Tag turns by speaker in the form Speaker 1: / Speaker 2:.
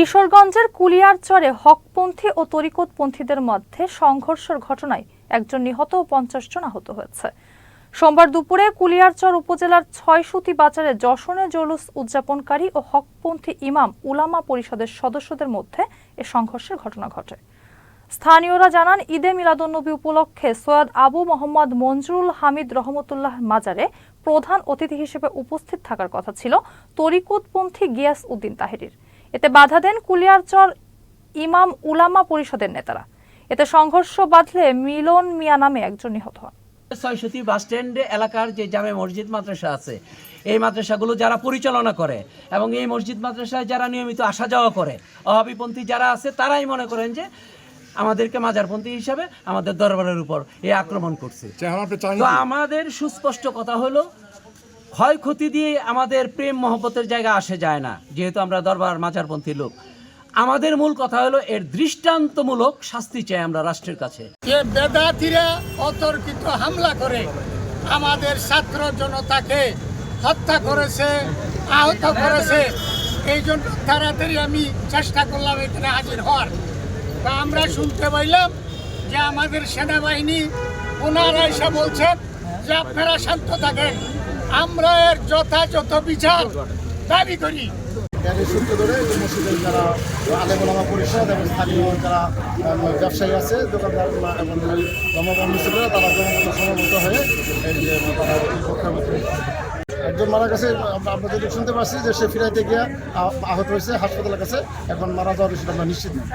Speaker 1: কিশোরগঞ্জের কুলিয়ারচরে হকপন্থী ও তরিকতপন্থীদের মধ্যে সংঘর্ষের ঘটনায় একজন নিহত ও পঞ্চাশ জন আহত হয়েছে। সোমবার দুপুরে কুলিয়ারচর উপজেলার ছয়সুতি বাজারে যশনে জলুস উদযাপনকারী ও হকপন্থী ইমাম উলামা পরিষদের সদস্যদের মধ্যে এ সংঘর্ষের ঘটনা ঘটে। স্থানীয়রা জানান, ঈদে মিলাদুন্নবী উপলক্ষে সৈয়দ আবু মোহাম্মদ মঞ্জুরুল হামিদ রহমতুল্লাহ মাজারে প্রধান অতিথি হিসেবে উপস্থিত থাকার কথা ছিল তরিকুতপন্থী গিয়াস উদ্দিন তাহেরির। এতে বাধা দেন কুলিয়ারচর ইমাম উলামা পরিষদের নেতারা। এতে সংঘর্ষ বাঁধলে মিলন মিয়া নামে একজন নিহত হন।
Speaker 2: ছয়শতি বাস স্ট্যান্ড এলাকার যে জামে মসজিদ মাদ্রাসা আছে এই মাদ্রাসাগুলো যারা পরিচালনা করে এবং এই মসজিদ মাদ্রাসায় যারা নিয়মিত আসা যাওয়া করে অহাবিপন্থী যারা আছে তারাই মনে করেন যে আমাদেরকে মাজারপন্থী হিসাবে আমাদের দরবারের উপর এই আক্রমণ করছে। তো আমাদের সুস্পষ্ট কথা হলো ক্ষয়ক্ষতি দিয়ে আমাদের প্রেম মহব্বতের জায়গা আসে যায় না, যেহেতু আমরা দরবার মাজারপন্থী লোক। আমাদের মূল কথা হলো, এর দৃষ্টান্তমূলক শাস্তি চাই আমরা রাষ্ট্রের কাছে।
Speaker 3: অতর্কিত হামলা করে আমাদের ছাত্র জনতাকে হত্যা করেছে, আহত করেছে। এই জন্য তাড়াতাড়ি আমি চেষ্টা করলাম এখানে হাজির হওয়ার। তা আমরা শুনতে পাইলাম যে আমাদের সেনাবাহিনী ওনারা এসে বলছেন যে আপনারা শান্ত থাকেন। আমরা এর যথাযথ বিচার দাবি করি।
Speaker 4: এবং যারা ব্যবসায়ী আছে, দোকানদার তারা হয়ে মারা গেছে শুনতে পাচ্ছি যে সে আহত হয়েছে, হাসপাতালের কাছে, এখন মারা যাওয়ার বিষয়টা আমরা নিশ্চিত নই।